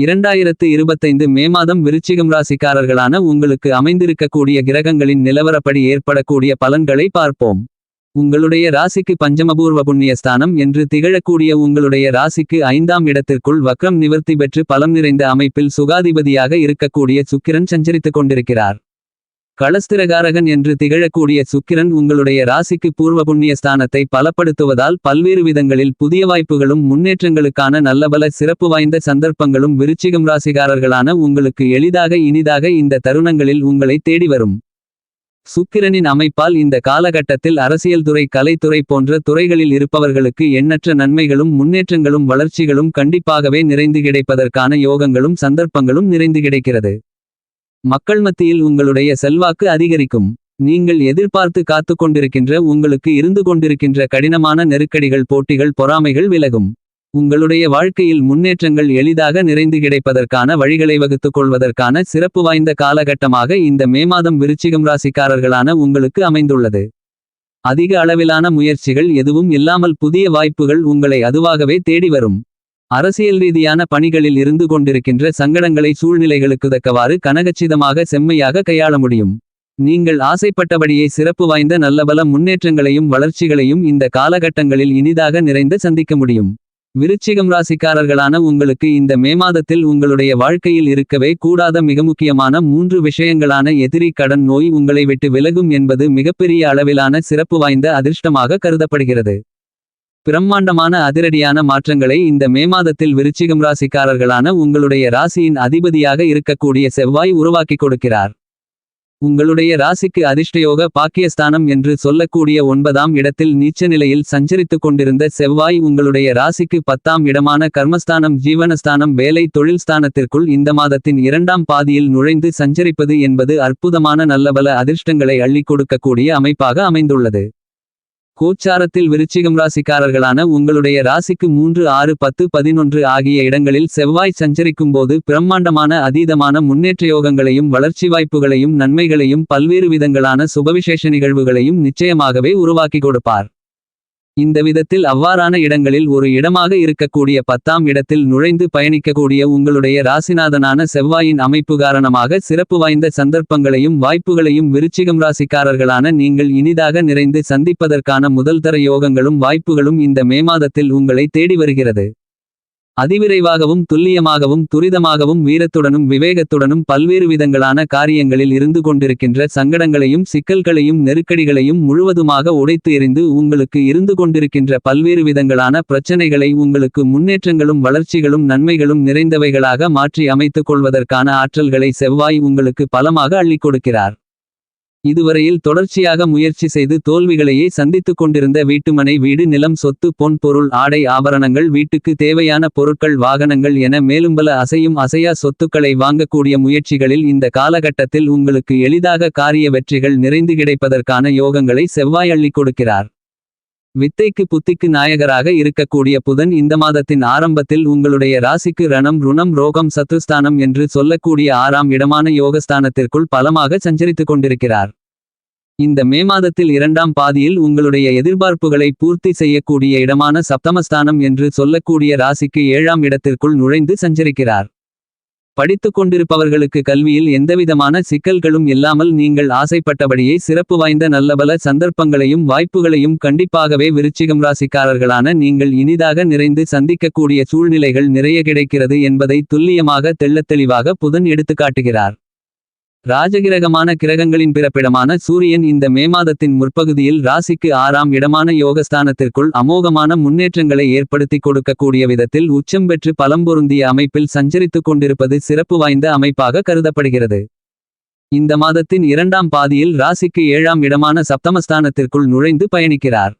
இரண்டாயிரத்து இருபத்தைந்து மே மாதம் விருச்சிகம் ராசிக்காரர்களான உங்களுக்கு அமைந்திருக்கக்கூடிய கிரகங்களின் நிலவரப்படி ஏற்படக்கூடிய பலன்களை பார்ப்போம். உங்களுடைய ராசிக்கு பஞ்சமபூர்வ புண்ணியஸ்தானம் என்று திகழக்கூடிய உங்களுடைய ராசிக்கு ஐந்தாம் இடத்திற்குள் வக்ரம் நிவர்த்தி பெற்று பலம் நிறைந்த அமைப்பில் சுகாதிபதியாக இருக்கக்கூடிய சுக்கிரன் சஞ்சரித்துக் கொண்டிருக்கிறார். களஸ்திரகாரகன் என்று திகழக்கூடிய சுக்கிரன் உங்களுடைய ராசிக்கு பூர்வ புண்ணியஸ்தானத்தை பலப்படுத்துவதால் பல்வேறு விதங்களில் புதிய வாய்ப்புகளும் முன்னேற்றங்களுக்கான நல்லபல சிறப்பு வாய்ந்த சந்தர்ப்பங்களும் விருச்சிகம் ராசிகாரர்களான உங்களுக்கு எளிதாக இனிதாக இந்த தருணங்களில் உங்களை தேடி வரும். சுக்கிரனின் அமைப்பால் இந்த காலகட்டத்தில் அரசியல் துறை கலைத்துறை போன்ற துறைகளில் இருப்பவர்களுக்கு எண்ணற்ற நன்மைகளும் முன்னேற்றங்களும் வளர்ச்சிகளும் கண்டிப்பாகவே நிறைந்து கிடைப்பதற்கான யோகங்களும் சந்தர்ப்பங்களும் நிறைந்து கிடைக்கிறது. மக்கள் மத்தியில் உங்களுடைய செல்வாக்கு அதிகரிக்கும். நீங்கள் எதிர்பார்த்து காத்துக் கொண்டிருக்கின்ற உங்களுக்கு இருந்து கொண்டிருக்கின்ற கடினமான நெருக்கடிகள் போட்டிகள் பொறாமைகள் விலகும். உங்களுடைய வாழ்க்கையில் முன்னேற்றங்கள் எளிதாக நிறைந்து கிடைப்பதற்கான வழிகளை வகுத்துக் கொள்வதற்கான சிறப்பு வாய்ந்த காலகட்டமாக இந்த மே மாதம் விருச்சிகம் ராசிக்காரர்களான உங்களுக்கு அமைந்துள்ளது. அதிக அளவிலான முயற்சிகள் எதுவும் இல்லாமல் புதிய வாய்ப்புகள் உங்களை அதுவாகவே தேடி வரும். அரசியல் ரீதியான பணிகளில் இருந்து கொண்டிருக்கின்ற சங்கடங்களை சூழ்நிலைகளுக்குதக்கவாறு கனகச்சிதமாக செம்மையாக கையாள முடியும். நீங்கள் ஆசைப்பட்டபடியே சிறப்பு வாய்ந்த நல்லபல முன்னேற்றங்களையும் வளர்ச்சிகளையும் இந்த காலகட்டங்களில் இனிதாக நிறைந்த சந்திக்க முடியும். விருச்சிகம் ராசிக்காரர்களான உங்களுக்கு இந்த மே மாதத்தில் உங்களுடைய வாழ்க்கையில் இருக்கவே கூடாத மிக முக்கியமான மூன்று விஷயங்களான எதிரி கடன் நோய் உங்களை விட்டு விலகும் என்பது மிகப்பெரிய அளவிலான சிறப்பு வாய்ந்த அதிர்ஷ்டமாக கருதப்படுகிறது. பிரம்மாண்டமான அதிரடியான மாற்றங்களை இந்த மே மாதத்தில் விருச்சிகம் ராசிக்காரர்களான உங்களுடைய ராசியின் அதிபதியாக இருக்கக்கூடிய செவ்வாய் உருவாக்கிக் கொடுக்கிறார். உங்களுடைய ராசிக்கு அதிர்ஷ்டயோக பாக்கியஸ்தானம் என்று சொல்லக்கூடிய ஒன்பதாம் இடத்தில் நீச்ச நிலையில் சஞ்சரித்துக் கொண்டிருந்த செவ்வாய் உங்களுடைய ராசிக்கு பத்தாம் இடமான கர்மஸ்தானம் ஜீவனஸ்தானம் வேலை தொழில் ஸ்தானத்திற்குள் இந்த மாதத்தின் இரண்டாம் பாதியில் நுழைந்து சஞ்சரிப்பது என்பது அற்புதமான நல்லபல அதிர்ஷ்டங்களை அள்ளிக் கொடுக்கக்கூடிய அமைப்பாக அமைந்துள்ளது. கோச்சாரத்தில் விருச்சிகம் ராசிக்காரர்களான உங்களுடைய ராசிக்கு மூன்று ஆறு பத்து பதினொன்று ஆகிய இடங்களில் செவ்வாய் சஞ்சரிக்கும்போது பிரம்மாண்டமான அதீதமான முன்னேற்ற யோகங்களையும் வளர்ச்சி வாய்ப்புகளையும் நன்மைகளையும் பல்வேறு விதங்களான சுபவிசேஷ நிகழ்வுகளையும் நிச்சயமாகவே உருவாக்கி கொடுப்பார். இந்த விதத்தில் அவ்வாறான இடங்களில் ஒரு இடமாக இருக்கக்கூடிய பத்தாம் இடத்தில் நுழைந்து பயணிக்கக்கூடிய உங்களுடைய ராசிநாதனான செவ்வாயின் அமைப்பு காரணமாக சிறப்பு வாய்ந்த சந்தர்ப்பங்களையும் வாய்ப்புகளையும் விருச்சிகம் ராசிக்காரர்களான நீங்கள் இனிதாக நிறைந்து சந்திப்பதற்கான முதல்தர யோகங்களும் வாய்ப்புகளும் இந்த மே மாதத்தில் உங்களை தேடி வருகிறது. அதிவிரைவாகவும் துல்லியமாகவும் துரிதமாகவும் வீரத்துடனும் விவேகத்துடனும் பல்வேறு விதங்களான காரியங்களில் இருந்து கொண்டிருக்கின்ற சங்கடங்களையும் சிக்கல்களையும் நெருக்கடிகளையும் முழுவதுமாக உடைத்து எறிந்து உங்களுக்கு இருந்து கொண்டிருக்கின்ற பல்வேறு விதங்களான பிரச்சனைகளை உங்களுக்கு முன்னேற்றங்களும் வளர்ச்சிகளும் நன்மைகளும் நிறைந்தவைகளாக மாற்றி அமைத்துக் கொள்வதற்கான ஆற்றல்களை செவ்வாய் உங்களுக்கு பலமாக அள்ளிக் கொடுக்கிறார். இதுவரையில் தொடர்ச்சியாக முயற்சி செய்து தோல்விகளையே சந்தித்துக் கொண்டிருந்த வீட்டுமனை வீடு நிலம் சொத்து பொன் பொருள் ஆடை ஆபரணங்கள் வீட்டுக்கு தேவையான பொருட்கள் வாகனங்கள் என மேலும் பல அசையும் அசையா சொத்துக்களை வாங்கக்கூடிய முயற்சிகளில் இந்த காலகட்டத்தில் உங்களுக்கு எளிதாக காரிய வெற்றிகள் நிறைந்து கிடைப்பதற்கான யோகங்களை செவ்வாய் அள்ளி கொடுக்கிறார். வித்தைக்கு புத்திக்கு நாயகராக இருக்கக்கூடிய புதன் இந்த மாதத்தின் ஆரம்பத்தில் உங்களுடைய ராசிக்கு ரணம் ருணம் ரோகம் சத்துஸ்தானம் என்று சொல்லக்கூடிய ஆறாம் இடமான யோகஸ்தானத்திற்குள் பலமாக சஞ்சரித்துக் கொண்டிருக்கிறார். இந்த மே மாதத்தில் இரண்டாம் பாதியில் உங்களுடைய எதிர்பார்ப்புகளை பூர்த்தி செய்யக்கூடிய இடமான சப்தமஸ்தானம் என்று சொல்லக்கூடிய ராசிக்கு ஏழாம் இடத்திற்குள் நுழைந்து சஞ்சரிக்கிறார். படித்துக் கொண்டிருப்பவர்களுக்கு கல்வியில் எந்தவிதமான சிக்கல்களும் இல்லாமல் நீங்கள் ஆசைப்பட்டபடியே சிறப்பு வாய்ந்த நல்லபல சந்தர்ப்பங்களையும் வாய்ப்புகளையும் கண்டிப்பாகவே விருச்சிகம் ராசிக்காரர்களான நீங்கள் இனிதாக நிறைந்து சந்திக்கக்கூடிய சூழ்நிலைகள் நிறைய கிடைக்கிறது என்பதை துல்லியமாக தெள்ளத்தெளிவாக புதன் எடுத்துக்காட்டுகிறார். ராஜகிரகமான கிரகங்களின் பிறப்பிடமான சூரியன் இந்த மே மாதத்தின் முற்பகுதியில் ராசிக்கு ஆறாம் இடமான யோகஸ்தானத்திற்குள் அமோகமான முன்னேற்றங்களை ஏற்படுத்திக் கொடுக்கக்கூடிய விதத்தில் உச்சம் பெற்று பலம்பொருந்திய அமைப்பில் சஞ்சரித்துக் கொண்டிருப்பது சிறப்பு வாய்ந்த அமைப்பாக கருதப்படுகிறது. இந்த மாதத்தின் இரண்டாம் பாதியில் ராசிக்கு ஏழாம் இடமான சப்தமஸ்தானத்திற்குள் நுழைந்து பயணிக்கிறார்.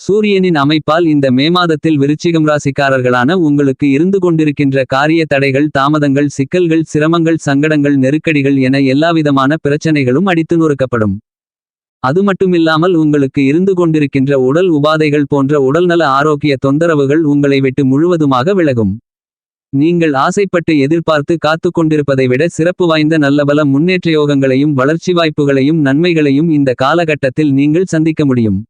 சூரியனின் அமைப்பால் இந்த மே மாதத்தில் விருச்சிகம் ராசிக்காரர்களான உங்களுக்கு இருந்து கொண்டிருக்கின்ற காரிய தடைகள் தாமதங்கள் சிக்கல்கள் சிரமங்கள் சங்கடங்கள் நெருக்கடிகள் என எல்லாவிதமான பிரச்சனைகளும் அடித்து நொறுக்கப்படும். அது மட்டுமில்லாமல் உங்களுக்கு இருந்து கொண்டிருக்கின்ற உடல் உபாதைகள் போன்ற உடல்நல ஆரோக்கிய தொந்தரவுகள் உங்களை விட்டு முழுவதுமாக விலகும். நீங்கள் ஆசைப்பட்டு எதிர்பார்த்து காத்துக் கொண்டிருப்பதை விட சிறப்பு வாய்ந்த நல்லபல முன்னேற்ற யோகங்களையும் வளர்ச்சி வாய்ப்புகளையும் நன்மைகளையும் இந்த காலகட்டத்தில் நீங்கள் சந்திக்க முடியும்.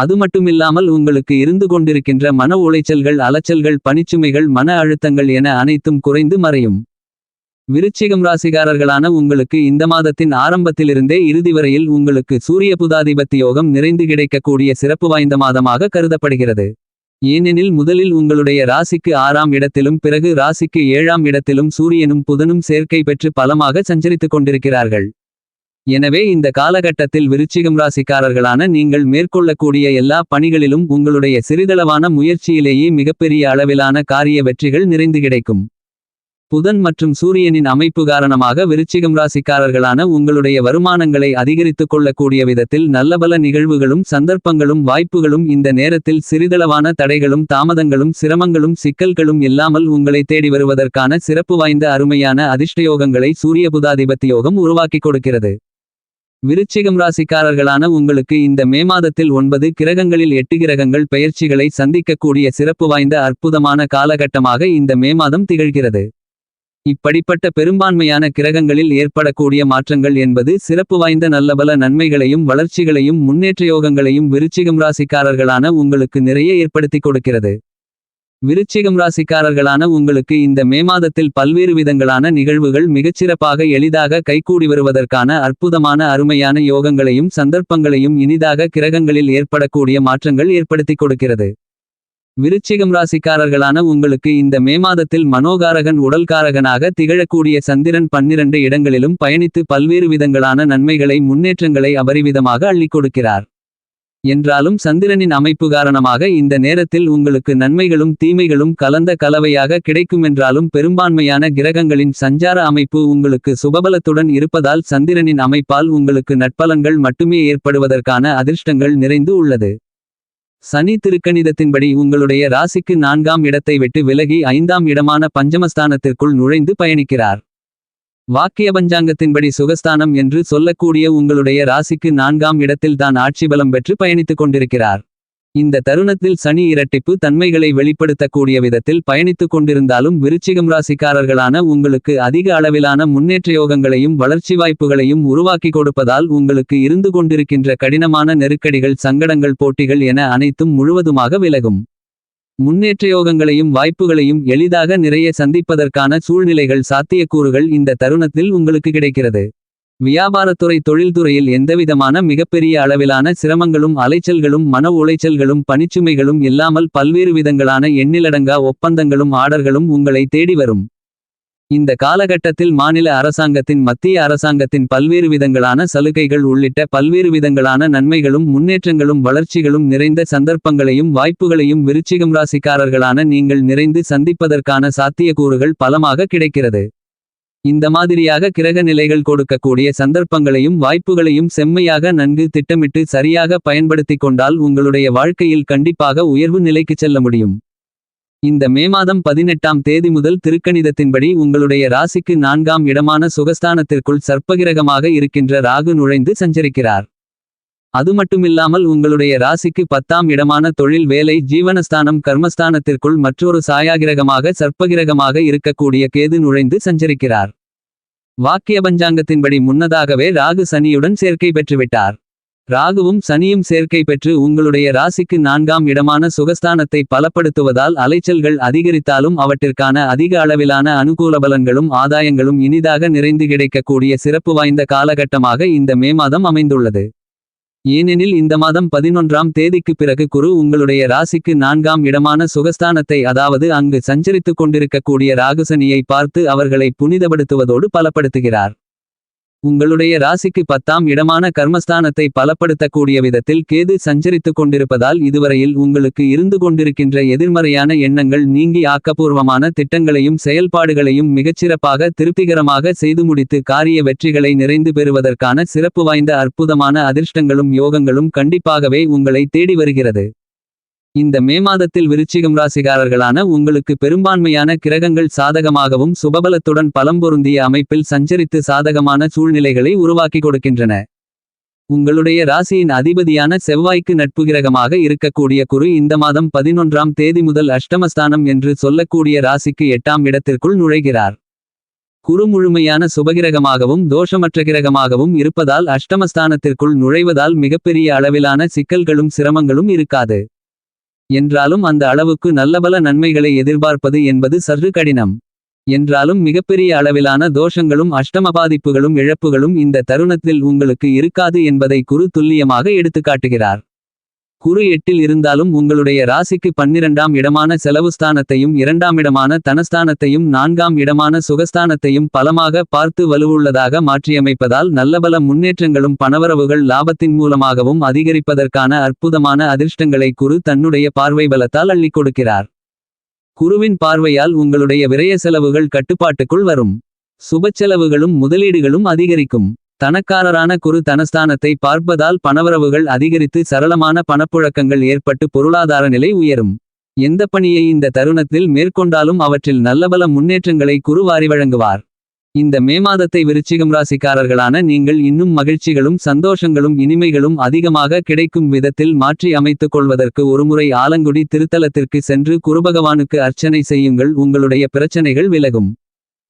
அது மட்டுமில்லாமல் உங்களுக்கு இருந்து கொண்டிருக்கின்ற மன உளைச்சல்கள் அலைச்சல்கள் பணிச்சுமைகள் மன அழுத்தங்கள் என அனைத்தும் குறைந்து மறையும். விருச்சிகம் ராசிகாரர்களான உங்களுக்கு இந்த மாதத்தின் ஆரம்பத்திலிருந்தே இறுதி வரையில் உங்களுக்கு சூரிய புதாதிபத்தி யோகம் நிறைந்து கிடைக்கக்கூடிய சிறப்பு வாய்ந்த மாதமாக கருதப்படுகிறது. ஏனெனில் முதலில் உங்களுடைய ராசிக்கு ஆறாம் இடத்திலும் பிறகு ராசிக்கு ஏழாம் இடத்திலும் சூரியனும் புதனும் சேர்க்கை பெற்று பலமாக சஞ்சரித்துக் கொண்டிருக்கிறார்கள். எனவே இந்த காலகட்டத்தில் விருச்சிகம் ராசிக்காரர்களான நீங்கள் மேற்கொள்ளக்கூடிய எல்லா பணிகளிலும் உங்களுடைய சிறிதளவான முயற்சியிலேயே மிகப்பெரிய அளவிலான காரிய வெற்றிகள் நிறைந்து கிடைக்கும். புதன் மற்றும் சூரியனின் அமைப்பு காரணமாக விருச்சிகம் ராசிக்காரர்களான உங்களுடைய வருமானங்களை அதிகரித்துக் கொள்ளக்கூடிய விதத்தில் நல்லபல நிகழ்வுகளும் சந்தர்ப்பங்களும் வாய்ப்புகளும் இந்த நேரத்தில் சிறிதளவான தடைகளும் தாமதங்களும் சிரமங்களும் சிக்கல்களும் இல்லாமல் உங்களை தேடி வருவதற்கான சிறப்பு வாய்ந்த அருமையான அதிர்ஷ்டயோகங்களை சூரிய புதாதிபத்தி யோகம் உருவாக்கிக் கொடுக்கிறது. விருச்சிகம் ராசிக்காரர்களான உங்களுக்கு இந்த மே மாதத்தில் ஒன்பது கிரகங்களில் எட்டு கிரகங்கள் பெயர்ச்சிகளை சந்திக்கக்கூடிய சிறப்பு வாய்ந்த அற்புதமான காலகட்டமாக இந்த மே மாதம் திகழ்கிறது. இப்படிப்பட்ட பெரும்பான்மையான கிரகங்களில் ஏற்படக்கூடிய மாற்றங்கள் என்பது சிறப்பு வாய்ந்த நல்லபல நன்மைகளையும் வளர்ச்சிகளையும் முன்னேற்ற யோகங்களையும் விருச்சிகம் ராசிக்காரர்களான உங்களுக்கு நிறைய ஏற்படுத்திக் கொடுக்கிறது. விருச்சிகம் ராசிக்காரர்களான உங்களுக்கு இந்த மே மாதத்தில் பல்வேறு விதங்களான நிகழ்வுகள் மிகச்சிறப்பாக எளிதாக கைகூடி வருவதற்கான அற்புதமான அருமையான யோகங்களையும் சந்தர்ப்பங்களையும் இனிதாக கிரகங்களில் ஏற்படக்கூடிய மாற்றங்கள் ஏற்படுத்திக் கொடுக்கிறது. விருச்சிகம் ராசிக்காரர்களான உங்களுக்கு இந்த மே மாதத்தில் மனோகாரகன் உடல்காரகனாக திகழக்கூடிய சந்திரன் பன்னிரண்டு இடங்களிலும் பயணித்து பல்வேறு விதங்களான நன்மைகளை முன்னேற்றங்களை அபரிவிதமாக அள்ளிக் கொடுக்கிறார். என்றாலும் சந்திரனின் அமைப்பு காரணமாக இந்த நேரத்தில் உங்களுக்கு நன்மைகளும் தீமைகளும் கலந்த கலவையாக கிடைக்குமென்றாலும் பெரும்பான்மையான கிரகங்களின் சஞ்சார அமைப்பு உங்களுக்கு சுபபலத்துடன் இருப்பதால் சந்திரனின் அமைப்பால் உங்களுக்கு நட்பலன்கள் மட்டுமே ஏற்படுவதற்கான அதிர்ஷ்டங்கள் நிறைந்து உள்ளது. சனி திருக்கணிதத்தின்படி உங்களுடைய ராசிக்கு நான்காம் இடத்தை விட்டு விலகி ஐந்தாம் இடமான பஞ்சமஸ்தானத்திற்குள் நுழைந்து பயணிக்கிறார். வாக்கிய பஞ்சாங்கத்தின்படி சுகஸ்தானம் என்று சொல்லக்கூடிய உங்களுடைய ராசிக்கு நான்காம் இடத்தில் தான் ஆட்சி பலம் பெற்று பயணித்துக் கொண்டிருக்கிறார். இந்த தருணத்தில் சனி இரட்டிப்பு தன்மைகளை வெளிப்படுத்தக்கூடிய விதத்தில் பயணித்துக் கொண்டிருந்தாலும் விருச்சிகம் ராசிக்காரர்களான உங்களுக்கு அதிக அளவிலான முன்னேற்ற யோகங்களையும் வளர்ச்சி வாய்ப்புகளையும் உருவாக்கி கொடுப்பதால் உங்களுக்கு இருந்து கொண்டிருக்கின்ற கடினமான நெருக்கடிகள் சங்கடங்கள் போட்டிகள் என அனைத்தும் முழுவதுமாக விலகும். முன்னேற்ற யோகங்களையும் வாய்ப்புகளையும் எளிதாக நிறைய சந்திப்பதற்கான சூழ்நிலைகள் சாத்தியக்கூறுகள் இந்த தருணத்தில் உங்களுக்கு கிடைக்கிறது. வியாபாரத்துறை தொழில்துறையில் எந்தவிதமான மிகப்பெரிய அளவிலான சிரமங்களும் அலைச்சல்களும் மன உளைச்சல்களும் பணிச்சுமைகளும் இல்லாமல் பல்வேறு விதங்களான எண்ணிலடங்கா ஒப்பந்தங்களும் ஆர்டர்களும் உங்களை தேடி வரும். இந்த காலகட்டத்தில் மாநில அரசாங்கத்தின் மத்திய அரசாங்கத்தின் பல்வேறு விதங்களான சலுகைகள் உள்ளிட்ட பல்வேறு விதங்களான நன்மைகளும் முன்னேற்றங்களும் வளர்ச்சிகளும் நிறைந்த சந்தர்ப்பங்களையும் வாய்ப்புகளையும் விருச்சிகம் ராசிக்காரர்களான நீங்கள் நிறைந்து சந்திப்பதற்கான சாத்தியக்கூறுகள் பலமாக கிடைக்கிறது. இந்த மாதிரியாக கிரக நிலைகள் கொடுக்கக்கூடிய சந்தர்ப்பங்களையும் வாய்ப்புகளையும் செம்மையாக நன்கு திட்டமிட்டு சரியாக பயன்படுத்திக் கொண்டால் உங்களுடைய வாழ்க்கையில் கண்டிப்பாக உயர்வு நிலைக்குச் செல்ல முடியும். இந்த மே மாதம் பதினெட்டாம் தேதி முதல் திருக்கணிதத்தின்படி உங்களுடைய ராசிக்கு நான்காம் இடமான சுகஸ்தானத்திற்குள் சர்ப்பகிரகமாக இருக்கின்ற ராகு நுழைந்து சஞ்சரிக்கிறார். அது மட்டுமில்லாமல் உங்களுடைய ராசிக்கு பத்தாம் இடமான தொழில் வேலை ஜீவனஸ்தானம் கர்மஸ்தானத்திற்குள் மற்றொரு சாயாகிரகமாக சர்ப்பகிரகமாக இருக்கக்கூடிய கேது நுழைந்து சஞ்சரிக்கிறார். வாக்கிய பஞ்சாங்கத்தின்படி முன்னதாகவே ராகு சனியுடன் சேர்க்கை பெற்றுவிட்டார். ராகுவும் சனியும் சேர்க்கை பெற்று உங்களுடைய ராசிக்கு நான்காம் இடமான சுகஸ்தானத்தை பலப்படுத்துவதால் அலைச்சல்கள் அதிகரித்தாலும் அவற்றிற்கான அதிக அளவிலான அனுகூல பலன்களும் ஆதாயங்களும் இனிதாக நிறைந்து கிடைக்கக்கூடிய சிறப்பு வாய்ந்த காலகட்டமாக இந்த மே மாதம் அமைந்துள்ளது. ஏனெனில் இந்த மாதம் பதினொன்றாம் தேதிக்கு பிறகு குரு உங்களுடைய ராசிக்கு நான்காம் இடமான சுகஸ்தானத்தை அதாவது அங்கு சஞ்சரித்துக் கொண்டிருக்கக்கூடிய ராகுசனியை பார்த்து அவர்களை புனிதப்படுத்துவதோடு பலப்படுத்துகிறார். உங்களுடைய ராசிக்கு பத்தாம் இடமான கர்மஸ்தானத்தை பலப்படுத்தக்கூடிய விதத்தில் கேது சஞ்சரித்துக் கொண்டிருப்பதால் இதுவரையில் உங்களுக்கு இருந்து கொண்டிருக்கின்ற எதிர்மறையான எண்ணங்கள் நீங்கி ஆக்கப்பூர்வமான திட்டங்களையும் செயல்பாடுகளையும் மிகச்சிறப்பாக திருப்திகரமாக செய்து முடித்து காரிய வெற்றிகளை நிறைந்து பெறுவதற்கான சிறப்பு வாய்ந்த அற்புதமான அதிர்ஷ்டங்களும் யோகங்களும் கண்டிப்பாகவே உங்களை தேடி வருகிறது. இந்த மே மாதத்தில் விருச்சிகம் ராசிகாரர்களான உங்களுக்கு பெரும்பான்மையான கிரகங்கள் சாதகமாகவும் சுபபலத்துடன் பலம் பொருந்திய அமைப்பில் சஞ்சரித்து சாதகமான சூழ்நிலைகளை உருவாக்கி கொடுக்கின்றன. உங்களுடைய ராசியின் அதிபதியான செவ்வாய்க்கு நட்பு கிரகமாக இருக்கக்கூடிய குரு இந்த மாதம் பதினொன்றாம் தேதி முதல் அஷ்டமஸ்தானம் என்று சொல்லக்கூடிய ராசிக்கு எட்டாம் இடத்திற்குள் நுழைகிறார். குரு முழுமையான சுபகிரகமாகவும் தோஷமற்ற கிரகமாகவும் இருப்பதால் அஷ்டமஸ்தானத்திற்குள் நுழைவதால் மிகப்பெரிய அளவிலான சிக்கல்களும் சிரமங்களும் இருக்காது. என்றாலும் அந்த அளவுக்கு நல்லபல நன்மைகளை எதிர்பார்ப்பது என்பது சற்று கடினம். என்றாலும் மிகப்பெரிய அளவிலான தோஷங்களும் அஷ்டமபாதிப்புகளும் இழப்புகளும் இந்த தருணத்தில் உங்களுக்கு இருக்காது என்பதை குரு துல்லியமாக எடுத்துக்காட்டுகிறார். குரு எட்டில் இருந்தாலும் உங்களுடைய ராசிக்கு பன்னிரண்டாம் இடமான செலவுஸ்தானத்தையும் இரண்டாம் இடமான தனஸ்தானத்தையும் நான்காம் இடமான சுகஸ்தானத்தையும் பலமாக பார்த்து வலுவுள்ளதாக மாற்றியமைப்பதால் நல்லபல முன்னேற்றங்களும் பணவரவுகள் லாபத்தின் மூலமாகவும் அதிகரிப்பதற்கான அற்புதமான அதிர்ஷ்டங்களை குரு தன்னுடைய பார்வை பலத்தால் அள்ளிக் கொடுக்கிறார். குருவின் பார்வையால் உங்களுடைய விரய செலவுகள் கட்டுப்பாட்டுக்குள் வரும். சுபச்செலவுகளும் முதலீடுகளும் அதிகரிக்கும். தனக்காரரான குரு தனஸ்தானத்தை பார்ப்பதால் பணவரவுகள் அதிகரித்து சரளமான பணப்புழக்கங்கள் ஏற்பட்டு பொருளாதார நிலை உயரும். எந்த பணியை இந்த தருணத்தில் மேற்கொண்டாலும் அவற்றில் நல்லபல முன்னேற்றங்களை குரு வாரி வழங்குவார். இந்த மே மாதத்தை விருச்சிகம் ராசிக்காரர்களான நீங்கள் இன்னும் மகிழ்ச்சிகளும் சந்தோஷங்களும் இனிமைகளும் அதிகமாக கிடைக்கும் விதத்தில் மாற்றி அமைத்துக் கொள்வதற்கு ஒருமுறை ஆலங்குடி திருத்தலத்திற்கு சென்று குருபகவானுக்கு அர்ச்சனை செய்யுங்கள். உங்களுடைய பிரச்சனைகள் விலகும்.